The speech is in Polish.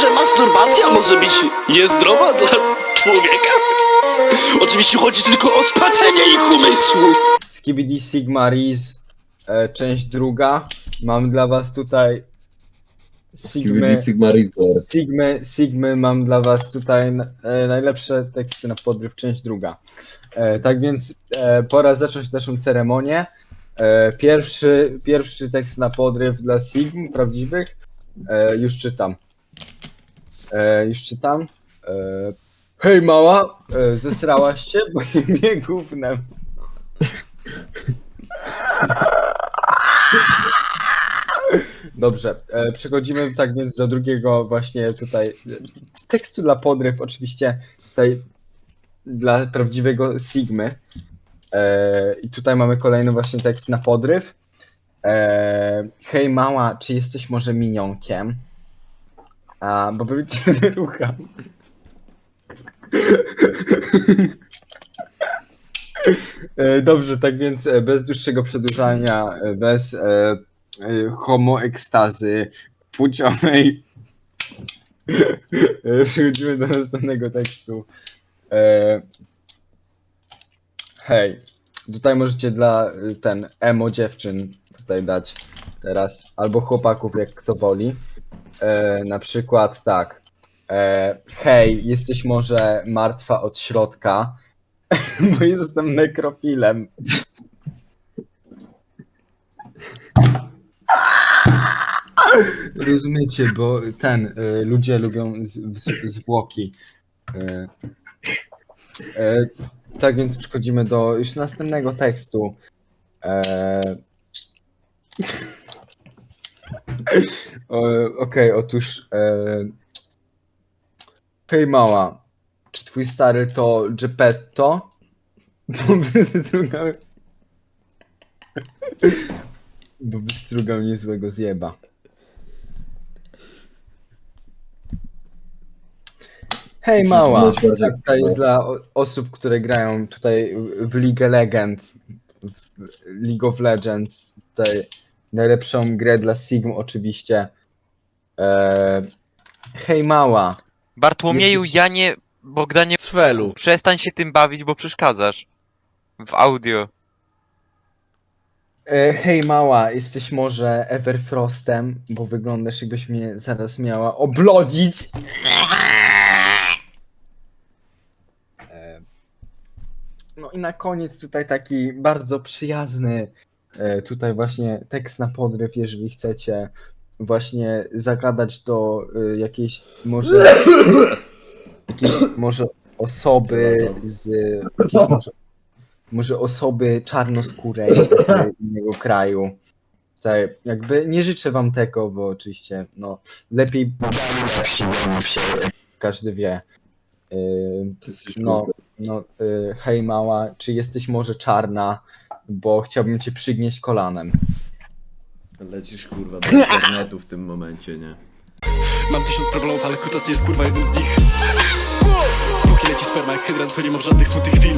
Że masturbacja może być niezdrowa dla człowieka? Oczywiście chodzi tylko o spacenie ich umysłu. Skibidi Sigma Riz, e, część druga. Mam dla was tutaj Sigmy, Sigma Resort. Sigmy, Sigmy, mam dla was tutaj e, najlepsze teksty na podryw, część druga. E, tak więc e, pora zacząć naszą ceremonię. E, pierwszy, pierwszy tekst na podryw dla Sigm prawdziwych. E, już czytam. E, już czytam. E, hej mała, e, zesrałaś się, bo mnie gównem. Dobrze, e, przechodzimy tak więc do drugiego właśnie tutaj e, tekstu dla podryw, oczywiście tutaj dla prawdziwego Sigmy. E, I tutaj mamy kolejny właśnie tekst na podryw. E, hej mała, czy jesteś może minionkiem? A, bo bym cię wyruchał. E, Dobrze, tak więc e, bez dłuższego przedłużania, e, bez e, homoekstazy płciowej przechodzimy do następnego tekstu. E, hej, tutaj możecie dla ten emo dziewczyn tutaj dać teraz, albo chłopaków, jak kto woli. E, na przykład tak. E, hej, jesteś może martwa od środka, bo jestem nekrofilem. Rozumiecie, bo ten, y, ludzie lubią z, z, zwłoki. Y, y, tak więc przechodzimy do już następnego tekstu. E, Okej, otóż e, Hej mała, czy twój stary to Geppetto? Bo wystrugał... Bo wystrugał niezłego zjeba. Hej mała, tak, to jest dla osób, które grają tutaj w League Legend, w League of Legends, tutaj najlepszą grę dla Sigm oczywiście. Eee, hej mała, Bartłomieju, Jesteś- ja nie... Bogdanie, Cwelu. przestań się tym bawić, bo przeszkadzasz. W audio. E, hej mała, jesteś może Everfrostem, bo wyglądasz jakbyś mnie zaraz miała oblodzić. E, No i na koniec tutaj taki bardzo przyjazny e, tutaj właśnie tekst na podryw, jeżeli chcecie właśnie zagadać do e, jakiejś może jakiejś może osoby z jakiejś może może osoby czarnoskórej z innego kraju. Tutaj jakby nie życzę wam tego, bo oczywiście no lepiej każdy wie. Jesteś no, no yy, hej mała, czy jesteś może czarna, bo chciałbym cię przygnieść kolanem. Lecisz kurwa do internetu w tym momencie, nie? Mam tysiąc problemów, ale kutas nie jest kurwa jednym z nich. Póki leci sperma jak hydrant, to nie mam żadnych smutnych chwil.